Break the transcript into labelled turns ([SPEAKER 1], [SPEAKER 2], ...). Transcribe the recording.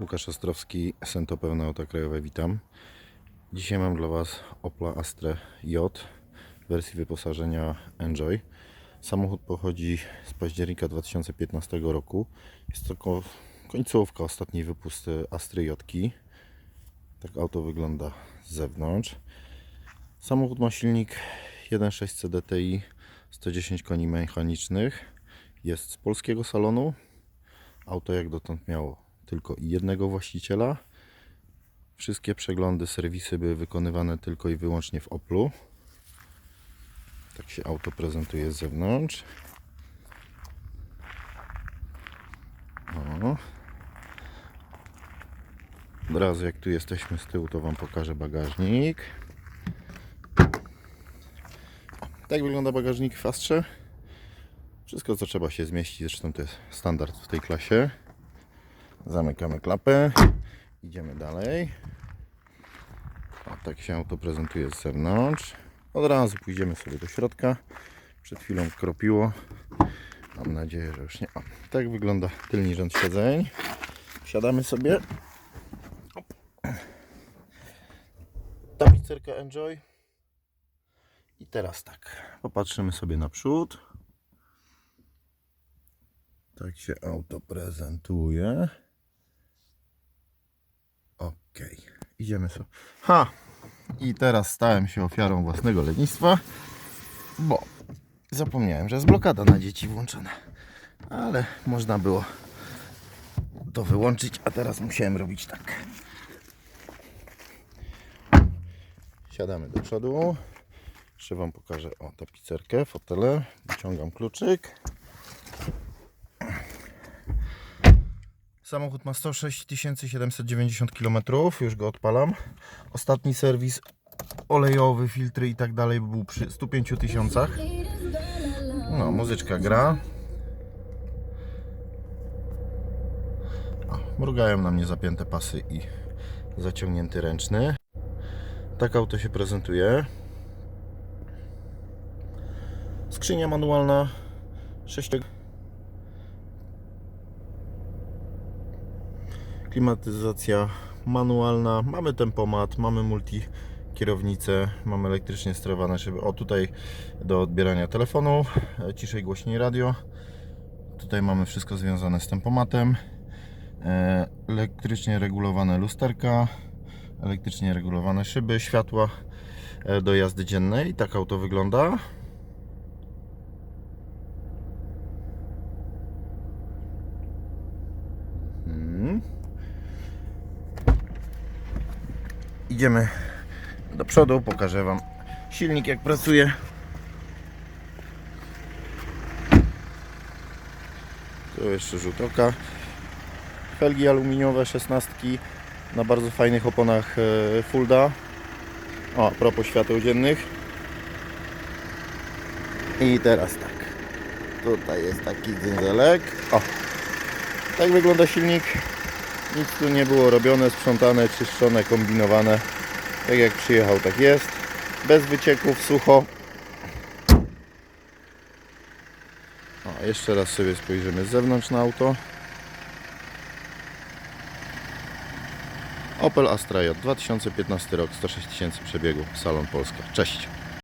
[SPEAKER 1] Łukasz Ostrowski, Sento Pełne Auta Krajowe, witam. Dzisiaj mam dla Was Opla Astra J w wersji wyposażenia Enjoy. Samochód pochodzi z października 2015 roku. Jest to ko- końcówka ostatniej wypusty Astry Jotki. Tak auto wygląda z zewnątrz. Samochód ma silnik 1.6 CDTI 110 koni mechanicznych. Jest z polskiego salonu. Auto jak dotąd miało tylko jednego właściciela. Wszystkie przeglądy, serwisy były wykonywane tylko i wyłącznie w Oplu. Tak się auto prezentuje z zewnątrz. O. Od razu jak tu jesteśmy z tyłu, to Wam pokażę bagażnik. Tak wygląda bagażnik w Astrze. Wszystko co trzeba się zmieścić, zresztą to jest standard w tej klasie. Zamykamy klapę. Idziemy dalej. O, tak się auto prezentuje z zewnątrz. Od razu pójdziemy sobie do środka. Przed chwilą kropiło. Mam nadzieję, że już nie. O, tak wygląda tylny rząd siedzeń. Wsiadamy sobie. Tapicerka Enjoy. I teraz tak. Popatrzymy sobie naprzód. Tak się auto prezentuje. Ok, idziemy sobie. Ha! I teraz stałem się ofiarą własnego lenistwa, bo zapomniałem, że jest blokada na dzieci włączona. Ale można było to wyłączyć, a teraz musiałem robić tak. Siadamy do przodu. Jeszcze Wam pokażę o tapicerkę, fotele. Wyciągam kluczyk. Samochód ma 106 790 km, już go odpalam. Ostatni serwis olejowy, filtry i tak dalej był przy 105 tysiącach. No, muzyczka gra. Mrugają na mnie zapięte pasy i zaciągnięty ręczny. Tak auto się prezentuje. Skrzynia manualna 6 klimatyzacja manualna, mamy tempomat, mamy multi kierownicę, mamy elektrycznie sterowane szyby. O tutaj do odbierania telefonu, e, ciszej głośniej radio. Tutaj mamy wszystko związane z tempomatem. E, Elektrycznie regulowane lusterka, elektrycznie regulowane szyby, światła e, do jazdy dziennej. Tak auto wygląda. Idziemy do przodu, pokażę Wam silnik jak pracuje. Tu jeszcze rzut oka. Felgi aluminiowe, szesnastki na bardzo fajnych oponach e, Fulda. O, a propos świateł dziennych. I teraz tak. Tutaj jest taki dzyndzelek. O, tak wygląda silnik. Nic tu nie było robione, sprzątane, czyszczone, kombinowane. Tak jak przyjechał, tak jest. Bez wycieków, sucho. O, jeszcze raz sobie spojrzymy z zewnątrz na auto. Opel Astra J, 2015 rok, 106 tysięcy przebiegu, Salon Polska. Cześć!